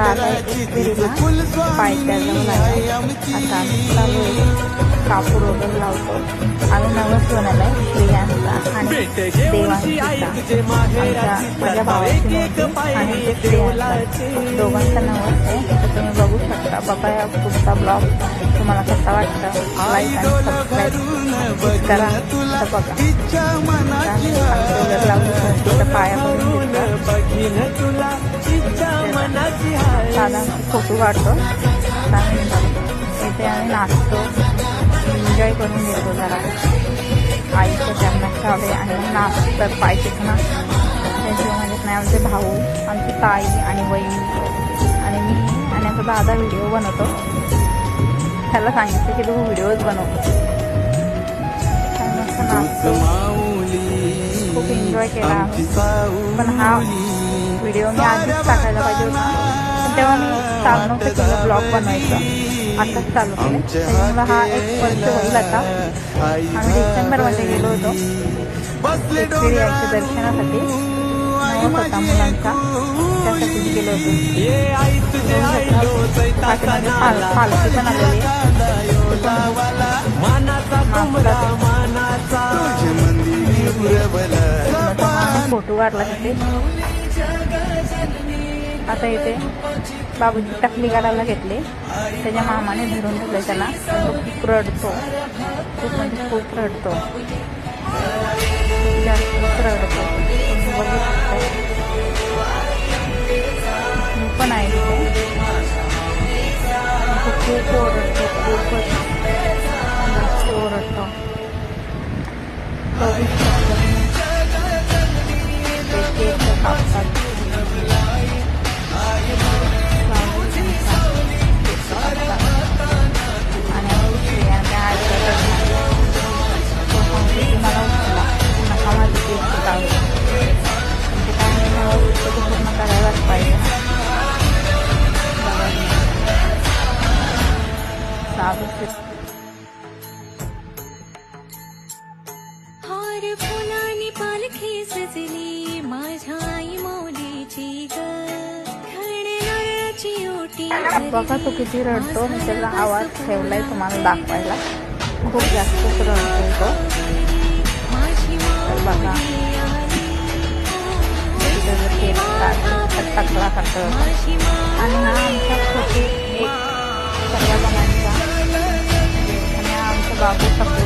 आता आता आम्ही कापूर वगैरे लावतो. आम्ही नवस बनवलाय स्त्रियांचा आणि देवांचा माझ्या भावाची आणि दोघांचा नवस आहे. तर तुम्ही बघू शकता. बघा या पुढचा ब्लॉग तुम्हाला कसा वाटतं? लाईक आणि सबस्क्राईब करा. तर बघा. लावून पाया साधा फोटो काढतो. इथे आम्ही नाचतो. एन्जॉय करून घेतो जरा. आईचं त्यांना खावे आणि नाचतात पाय चिकणं त्याच्यामध्ये नाही आमचे भाऊ आमची ताई आणि बहीण आणि मी आणि आमचा दादा व्हिडिओ बनवतो. त्याला सांगितलं की तू व्हिडिओज बनव. मस्त नाचतो. खूप एन्जॉय केला. पण हा व्हिडिओ मी आधीच टाकायला पाहिजे होता. तेव्हा मी चालू नव्हतं केलं ब्लॉग बनवायचं. आताच चालू केलं. त्याच्यामुळे हा एक वर्ष होईल आता आम्ही डिसेंबरमध्ये गेलो होतो. दर्शनासाठी. होता मुलांचा त्यासाठीच गेलो होतो. पालखी पण आलेली. फोटो काढला तिथे. आता इथे बाबूजी टकली काढायला घेतले. त्याच्या मामाने धरून ठेवलं त्याला. तो खूप रडतो. खूप म्हणजे खूप रडतो. खूप रडतो. मी पण आहे तिथे खूप ओरडतो खूपच जास्त ओरडतो. बघू ते कापतात हार फुलांनी पालखी सजली माझ्या आई माऊलीची बघा तो किती रडतो मी त्याचा आवाज ठेवलाय तुम्हाला दाखवायला. खूप जास्तच रडतो तो. बघा. त्याचं काढतो टकला करतो. आणि हा आमचा छोटी एक आणि